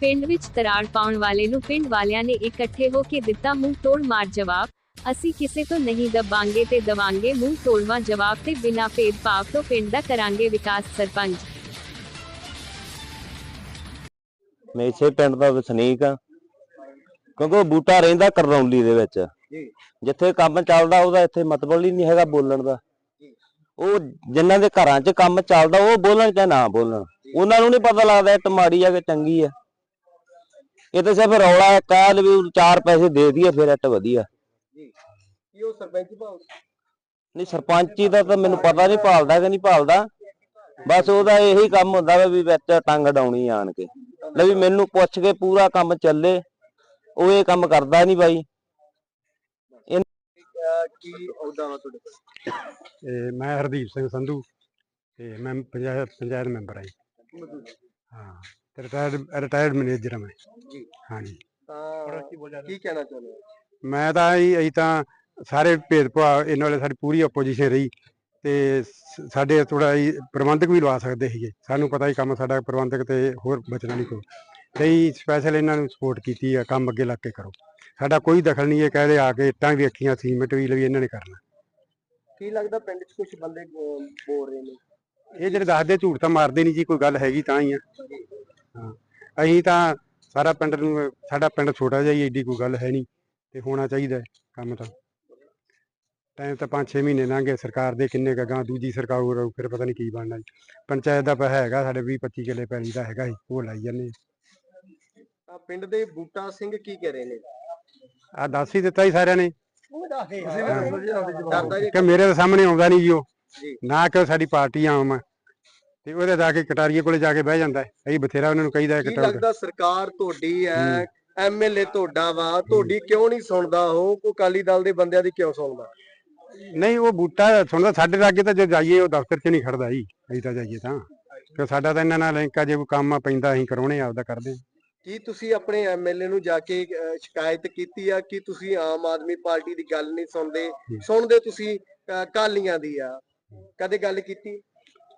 ਪਿੰਡ ਵਿੱਚ ਤਰਾੜ ਪਾਉਣ ਵਾਲੇ ਨੂੰ ਪਿੰਡ ਵਾਲਿਆਂ ਨੇ ਇਕੱਠੇ ਹੋ ਕੇ ਦਿੱਤਾ ਮੂੰਹ ਤੋੜ ਮਾਰ ਜਵਾਬ ਅਸੀਂ ਕਿਸੇ ਤੋਂ ਨਹੀਂ ਦਬਾਂਗੇ ਤੇ ਦਵਾਂਗੇ ਮੂੰਹ ਤੋੜਵਾ ਜਵਾਬ ਤੇ ਬਿਨਾਂ ਭੇਦਭਾਵ ਤੋਂ ਪਿੰਡ ਦਾ ਕਰਾਂਗੇ ਵਿਕਾਸ ਸਰਪੰਚ। ਮੈਂ ਇਸੇ ਪਿੰਡ ਦਾ ਵਸਨੀਕ ਆ ਕਿਉਂਕਿ ਉਹ ਬੂਟਾ ਰਹਿੰਦਾ ਕਰਨੌਲੀ ਦੇ ਵਿੱਚ। ਜੀ। ਜਿੱਥੇ ਕੰਮ ਚੱਲਦਾ ਉਹਦਾ ਇੱਥੇ ਮਤਲਬ ਹੀ ਨਹੀਂ ਹੈਗਾ ਬੋਲਣ ਦਾ। ਉਹ ਜਿਨ੍ਹਾਂ ਦੇ ਘਰਾਂ 'ਚ ਕੰਮ ਚੱਲਦਾ ਉਹ ਬੋਲਣ ਚਾਹੇ ਨਾ ਬੋਲਣ। ਉਹਨਾਂ ਨੂੰ ਨਹੀਂ ਪਤਾ ਲੱਗਦਾ ਇਹ ਮਾੜੀ ਆ ਕਿ ਚੰਗੀ ਆ। ਇਹ ਤਾਂ ਸਿਰਫ ਰੌਲਾ ਇੱਕ ਆ ਵੀ ਚਾਰ ਪੈਸੇ ਦੇ ਦਈਏ ਫਿਰ ਇੱਟ ਵਧੀਆ। ਜੀ ਕੀ ਉਹ ਸਰਪੰਚ ਭਾਉ ਨਹੀਂ ਸਰਪੰਚੀ ਦਾ ਤਾਂ ਮੈਨੂੰ ਪਤਾ ਨਹੀਂ ਭਾਲਦਾ ਕਿ ਨਹੀਂ ਭਾਲਦਾ। ਬਸ ਉਹਦਾ ਇਹੀ ਕੰਮ ਹੁੰਦਾ ਵਾ ਵੀ ਵਿੱਚ ਟੰਗ ਡਾਉਣੀ ਆਣ ਕੇ। ਲੈ ਵੀ ਮੈਨੂੰ ਪੁੱਛ ਕੇ ਪੂਰਾ ਕੰਮ ਚੱਲੇ ਉਹ ਇਹ ਕੰਮ ਕਰਦਾ ਨਹੀਂ ਬਾਈ। ਕੀ ਅਹੁਦਾ ਵਾ ਤੁਹਾਡੇ ਕੋਲ? ਤੇ ਮੈਂ ਹਰਦੀਪ ਸਿੰਘ ਸੰਧੂ ਤੇ ਮੈਂ ਪੰਚਾਇਤ ਪੰਚਾਇਤ ਮੈਂਬਰ ਹਾਂ। ਹਾਂ। ਤੇ ਰਿਟਾਇਰਡ ਰਿਟਾਇਰਡ ਮੈਨੇਜਰ ਹਾਂ ਮੈਂ। ਜੀ। ਹਾਂਜੀ। ਤਾਂ ਕੀ ਕਹਿਣਾ ਚਾਹੁੰਦੇ ਹੋ? ਮੈਂ ਤਾਂ ਜੀ ਅਸੀਂ ਤਾਂ ਸਾਰੇ ਭੇਦਭਾਵ ਇਹਨਾਂ ਵਾਲੇ ਸਾਡੀ ਪੂਰੀ ਆਪੋਜੀਸ਼ਨ ਰਹੀ ਤੇ ਸ- ਸਾਡੇ ਥੋੜਾ ਜੀ ਪ੍ਰਬੰਧਕ ਵੀ ਲਵਾ ਸਕਦੇ ਸੀਗੇ। ਸਾਨੂੰ ਪਤਾ ਹੀ ਕੰਮ ਸਾਡਾ ਪ੍ਰਬੰਧਕ ਤੇ ਹੋਰ ਬਚਣਾ ਨਹੀਂ ਕੋਈ। ਤੇ ਸਪੈਸ਼ਲ ਇਹਨਾਂ ਨੂੰ ਸਪੋਰਟ ਕੀਤੀ ਆ ਕੰਮ ਅੱਗੇ ਲੱਗ ਕੇ ਕਰੋ। ਸਾਡਾ ਕੋਈ ਦਖਲ ਨਹੀਂ ਇਹ ਕਹਦੇ ਆ ਕੇ ਇੱਟਾਂ ਵੀ ਵੇਖੀਆਂ ਸੀਮੈਂਟ ਵੀ ਲਈ ਇਹਨਾਂ ਨੇ ਕਰਨਾ। ਕੀ ਲੱਗਦਾ ਪਿੰਡ 'ਚ ਕੁਝ ਬੰਦੇ ਅਹ, ਬੋਲ ਰਹੇ ਨੇ? ਇਹ ਜਿਹੜੇ ਦੱਸਦੇ ਝੂਠ ਤਾਂ ਮਾਰਦੇ ਨਹੀਂ ਜੀ ਕੋਈ ਗੱਲ ਹੈਗੀ ਤਾਂ ਹੀ ਆ। ਅਸੀਂ ਤਾਂ ਸਾਰਾ ਪਿੰਡ ਨੂੰ ਸਾਡਾ ਪਿੰਡ ਛੋਟਾ ਜਿਹਾ ਹੀ ਐਡੀ ਕੋਈ ਗੱਲ ਹੈ ਨਹੀਂ ਤੇ ਹੋਣਾ ਚਾਹੀਦਾ ਹੈ ਕੰਮ ਤਾਂ। ਟਾਈਮ ਤਾਂ 5-6 ਮਹੀਨੇ ਲੰਘ ਗਏ ਸਰਕਾਰ ਦੇ ਕਿੰਨੇ ਕਗਾਂ ਦੂਜੀ ਸਰਕਾਰ ਆਊ, ਫਿਰ ਪਤਾ ਨਹੀਂ ਕੀ ਬਣਨਾ ਜੀ। ਪੰਚਾਇਤ ਦਾ ਪੈਸਾ ਹੈਗਾ ਸਾਡੇ 20-25 ਕਿੱਲੇ ਪੈਲੀ ਦਾ ਹੈਗਾ ਸੀ ਉਹ ਲਾਈ ਜਾਂਦੇ ਤਾਂ ਪਿੰਡ ਦੇ ਬੂਟਾ ਸਿੰਘ ਕੀ ਕਹਿ ਰਹੇ ਨੇ? ਆ ਦੱਸ ਹੀ ਦਿੱਤਾ ਹੀ ਸਾਰਿਆਂ ਨੇ। ਜੀ ਕਿ ਮੇਰੇ ਦੇ ਸਾਹਮਣੇ ਆਉਂਦਾ ਨਹੀਂ ਜੀ ਉਹ। ਜੀ। ਨਾ ਕਿ ਉਹ ਸਾਡੀ ਪਾਰਟੀ ਆਮ ਆ। ਤੇ ਉਹਦੇ ਜਾ ਕੇ ਕਟਾਰੀਏ ਕੋਲੇ ਜਾ ਕੇ ਬਹਿ ਜਾਂਦਾ ਹੈ। ਅਸੀਂ ਬਥੇਰਾ ਉਹਨਾਂ ਨੂੰ ਕਹੀਦਾ ਹੈ ਕੀ ਕਟਾਰ ਲੱਗਦਾ ਸਰਕਾਰ ਤੁਹਾਡੀ ਹੈ ਐਮਐਲਏ ਤੁਹਾਡਾ ਵਾ ਤੁਹਾਡੀ ਕਿਉਂ ਨਹੀਂ ਸੁਣਦਾ ਉਹ? ਕੋ ਅਕਾਲੀ ਦਲ ਦੇ ਬੰਦਿਆਂ ਦੀ ਕਿਉਂ ਸੁਣਦਾ? ਨਹੀਂ ਉਹ ਬੂਟਾ ਸੁਣਦਾ ਸਾਡੇ ਲਾਗੇ ਤਾਂ ਜੇ ਜਾਈਏ ਉਹ ਦਫ਼ਤਰ 'ਚ ਨਹੀਂ ਖੜਦਾ ਜੀ। ਅਸੀਂ ਤਾਂ ਜਾਈਏ ਤਾਂ। ਕਿ ਸਾਡਾ ਤਾਂ ਇਹਨਾਂ ਨਾਲ ਲਿੰਕ ਆ ਜੇ ਕੋਈ ਕੰਮ ਆ ਪੈਂਦਾ ਅਸੀਂ ਕਰਾਉਣੇ ਆ ਆਪਦਾ ਕਰਦੇ ਹਾਂ। ਕੀ ਤੁਸੀਂ ਆਪਣੇ ਐਮਐਲਏ ਨੂੰ ਜਾ ਕੇ ਅਹ, ਸ਼ਿਕਾਇਤ ਕੀਤੀ ਆ? ਕਿ ਤੁਸੀਂ ਆਮ ਆਦਮੀ ਪਾਰਟੀ ਦੀ ਗੱਲ ਨਹੀਂ ਸੁਣਦੇ? ਸੁਣਦੇ ਤੁਸੀਂ ਅਹ, ਕਾਲੀਆਂ ਦੀ ਆ। ਕਦੇ ਗੱਲ ਕੀਤੀ?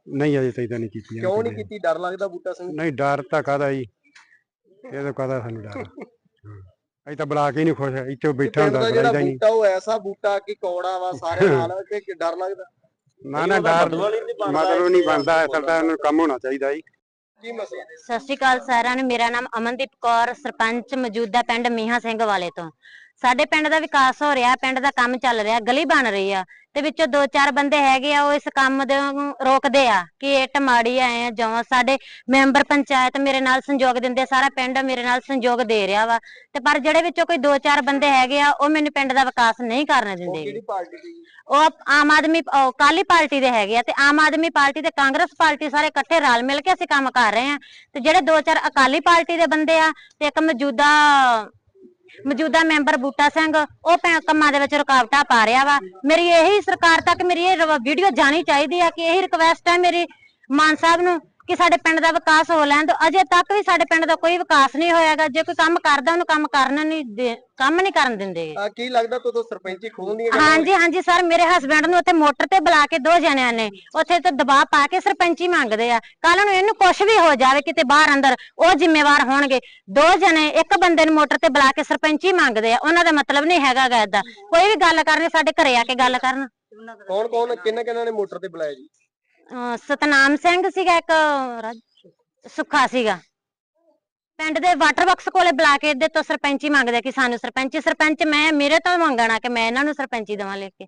ਨਹੀਂ ਅਜੇ ਤਾਈਂ ਤਾਂ ਨਹੀਂ ਕੀਤੀ ਕਿਉਂ ਨਹੀਂ ਕੀਤੀ? ਡਰ ਲੱਗਦਾ ਬੂਟਾ ਸਿੰਘ ਨਹੀਂ ਡਰ ਤਾਂ ਕਾਹਦਾ ਜੀ? ਇਹ ਤਾਂ ਕਾਹਦਾ ਸਾਨੂੰ ਡਰ। ਅਸੀਂ ਤਾਂ ਬੁਲਾ ਕੇ ਹੀ ਨਹੀਂ ਖੁਸ਼ ਇੱਥੇ ਬੈਠਾ ਹੁੰਦਾ ਬੁਲਾਈਦਾ ਨਹੀਂ ਬੂਟਾ ਉਹ ਐਸਾ ਬੂਟਾ ਕਿ ਕੌੜਾ ਵਾ ਸਾਰੇ ਨਾਲ ਕਿ ਡਰ ਲੱਗਦਾ? ਨਾ ਨਾ ਡਰ ਮਤਲਬ ਨਹੀਂ ਬਣਦਾ ਅਸਲ ਤਾਂ ਉਹਨੂੰ ਕੰਮ ਹੋਣਾ ਚਾਹੀਦਾ ਜੀ। ਕੀ ਮਸਲਾ ਹੈ? ਸਤਿ ਸ਼੍ਰੀ ਅਕਾਲ ਸਾਰਿਆਂ ਨੂੰ ਮੇਰਾ ਨਾਮ ਅਮਨਦੀਪ ਕੌਰ ਸਰਪੰਚ ਮੌਜੂਦਾ ਪਿੰਡ ਮੀਹਾਂ ਸਿੰਘ ਵਾਲੇ ਤੋਂ। ਸਾਡੇ ਪਿੰਡ ਦਾ ਵਿਕਾਸ ਹੋ ਰਿਹਾ ਪਿੰਡ ਦਾ ਕੰਮ ਚੱਲ ਰਿਹਾ ਗਲੀ ਬਣ ਰਹੀ ਆ ਤੇ ਵਿੱਚੋਂ ਦੋ ਚਾਰ ਬੰਦੇ ਹੈਗੇ ਆ ਉਹ ਇਸ ਕੰਮ ਦੇ ਨੂੰ ਰੋਕਦੇ ਆ ਕਿ ਇੱਟ ਮਾੜੀ ਆਏ ਆ ਜਮਾਂ ਸਾਡੇ ਮੈਂਬਰ ਪੰਚਾਇਤ ਮੇਰੇ ਨਾਲ ਸੰਯੋਗ ਦਿੰਦੇ ਆ, ਸਾਰਾ ਪਿੰਡ ਮੇਰੇ ਨਾਲ ਸੰਯੋਗ ਦੇ ਰਿਹਾ ਵਾ ਤੇ ਪਰ ਜਿਹੜੇ ਵਿੱਚੋਂ ਕੋਈ ਦੋ ਚਾਰ ਬੰਦੇ ਹੈਗੇ ਆ ਉਹ ਮੈਨੂੰ ਪਿੰਡ ਦਾ ਵਿਕਾਸ ਨਹੀਂ ਕਰਨ ਉਹ ਦਿੰਦੇ ਕਿਹੜੀ ਪਾਰਟੀ ਦੀ? ਉਹ ਆਪ- ਆਮ ਆਦਮੀ ਕਾਲੀ ਪਾਰਟੀ ਦੇ ਹੈਗੇ ਆ ਤੇ ਆਮ ਆਦਮੀ ਪਾਰਟੀ ਤੇ ਕਾਂਗਰਸ ਪਾਰਟੀ ਸਾਰੇ ਇਕੱਠੇ ਰਲ ਮਿਲ ਕੇ ਅਸੀਂ ਕੰਮ ਕਰ ਰਹੇ ਆ ਤੇ ਜਿਹੜੇ ਦੋ ਚਾਰ ਅਕਾਲੀ ਪਾਰਟੀ ਦੇ ਬੰਦੇ ਆ ਤੇ ਇੱਕ ਮੌਜੂਦਾ ਮੌਜੂਦਾ ਮੈਂਬਰ ਬੂਟਾ ਸਿੰਘ, ਉਹ ਭੈਣ ਕੰਮਾਂ ਦੇ ਵਿੱਚ ਰੁਕਾਵਟਾਂ ਪਾ ਰਿਹਾ ਵਾ। ਮੇਰੀ ਇਹੀ ਸਰਕਾਰ ਤੱਕ ਮੇਰੀ ਇਹ ਵੀਡੀਓ ਜਾਣੀ ਚਾਹੀਦੀ ਆ ਕਿ ਇਹੀ ਰਿਕਵੈਸਟ ਹੈ ਮੇਰੀ ਮਾਨ ਸਾਹਿਬ ਨੂੰ। ਕਿ ਸਾਡੇ ਪਿੰਡ ਦਾ ਵਿਕਾਸ ਹੋ ਲੈਣ ਦਿਓ ਅਜੇ ਤੱਕ ਵੀ ਸਾਡੇ ਪਿੰਡ ਦਾ ਕੋਈ ਵਿਕਾਸ ਨਹੀਂ ਹੋਇਆਗਾ। ਜੇ ਕੋਈ ਕੰਮ ਕਰਦਾ ਉਹਨੂੰ ਕੰਮ ਕਰਨ ਨਹੀਂ ਦੇ- ਕੰਮ ਨਹੀਂ ਕਰਨ ਦਿੰਦੇ। ਆ ਕੀ ਲੱਗਦਾ ਤੂੰ ਸਰਪੰਚੀ ਖੋਲਣੀ ਹੈ ਹਾਂਜੀ ਹਾਂਜੀ ਸਰ ਮੇਰੇ ਹਸਬੰਡ ਨੂੰ ਉੱਥੇ ਮੋਟਰ ਤੇ ਬੁਲਾ ਕੇ ਦੋ ਜਣਿਆਂ ਨੇ ਉੱਥੇ ਤੇ ਦਬਾਅ ਪਾ ਕੇ ਸਰਪੰਚੀ ਮੰਗਦੇ ਆ। ਕੱਲ ਨੂੰ ਇਹਨੂੰ ਕੁਝ ਵੀ ਹੋ ਜਾਵੇ ਕਿਤੇ ਬਾਹਰ ਅੰਦਰ ਉਹ ਜ਼ਿੰਮੇਵਾਰ ਹੋਣਗੇ। ਦੋ ਜਣੇ ਇੱਕ ਬੰਦੇ ਨੂੰ ਮੋਟਰ ਤੇ ਬੁਲਾ ਕੇ ਸਰਪੰਚੀ ਮੰਗਦੇ ਆ ਉਹਨਾਂ ਦਾ ਮਤਲਬ ਨਹੀਂ ਹੈਗਾ ਗਾ ਏਦਾਂ। ਕੋਈ ਵੀ ਗੱਲ ਕਰਨੀ ਸਾਡੇ ਘਰੇ ਆ ਕੇ ਗੱਲ ਕਰਨ। ਕੌਣ ਕੌਣ ਕਿੰਨਾ ਕਿੰਨਾ ਨੇ ਮੋਟਰ ਤੇ ਬੁਲਾਇਆ ਜੀ? ਅਹ ਸਤਨਾਮ ਸਿੰਘ ਸੀਗਾ ਇੱਕ ਰਾਜ- ਸੁੱਖਾ ਸੀਗਾ। ਪਿੰਡ ਦੇ ਵਾਟਰ ਬਾਕਸ ਕੋਲੇ ਬੁਲਾ ਕੇ ਇਹਦੇ ਤੋਂ ਸਰਪੰਚੀ ਮੰਗਦੇ ਕਿ ਸਾਨੂੰ ਸਰਪੰਚੀ, ਸਰਪੰਚ ਮੈਂ, ਮੇਰੇ ਤੋਂ ਮੰਗਣਾ ਕਿ ਮੈਂ ਇਹਨਾਂ ਨੂੰ ਸਰਪੰਚੀ ਦੇਵਾਂ ਲੈ ਕੇ।